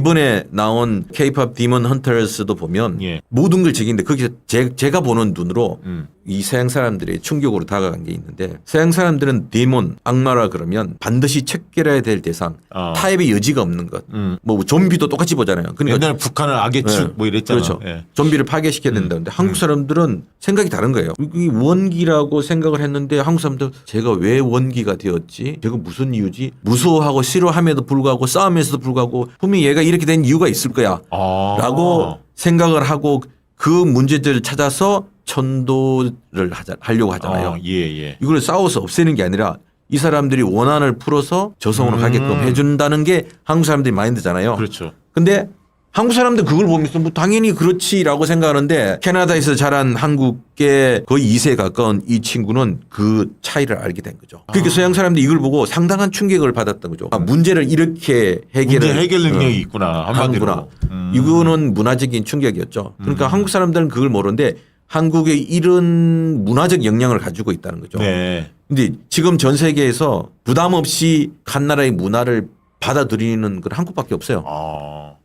이번에 나온 K-pop 디먼 헌터스도 보면 예. 모든 걸 즐기는데 거기서 제, 제가 보는 눈으로 음. 이 서양 사람들의 충격으로 다가간 게 있는데 서양 사람들은 데몬 악마라 그러면 반드시 체결해야 될 대상 어. 타협의 여지가 없는 것. 음. 뭐 좀비도 똑같이 보잖아요. 그러니까 옛날 북한은 악의 축 네. 뭐 이랬잖아. 그렇죠. 예. 좀비를 파괴시켜야 된다는데 한국 사람들은 생각이 다른 거예요. 이 원기라고 생각을 했는데 한국 사람들 제가 왜 원기가 되었지? 제가 무슨 이유지? 무서워하고 싫어함에도 불구하고 싸움에서도 불구하고 분명히 얘가 이렇게 된 이유가 있을 거야. 아. 라고 생각을 하고 그 문제들을 찾아서 천도를 하자, 하려고 하잖아요. 어, 예, 예. 이걸 싸워서 없애는 게 아니라 이 사람들이 원한을 풀어서 저성으로 음. 가게끔 해준다는 게 한국 사람들의 마인드잖아요. 그렇죠. 근데 한국 사람들 그걸 보면서 뭐 당연히 그렇지라고 생각하는데 캐나다에서 자란 한국계 거의 2세 가까운 이 친구는 그 차이를 알게 된 거죠. 그러니까 서양 사람들이 이걸 보고 상당한 충격을 받았던 거죠. 아, 문제를 이렇게 해결을 문제 해결 능력이 어, 있구나. 한마디로. 음. 이거는 문화적인 충격이었죠. 그러니까 한국 사람들은 그걸 모르는데 한국의 이런 문화적 영향을 가지고 있다는 거죠. 네. 근데 지금 전 세계에서 부담 없이 간 나라의 문화를 받아들이는 건 한국밖에 없어요. 아.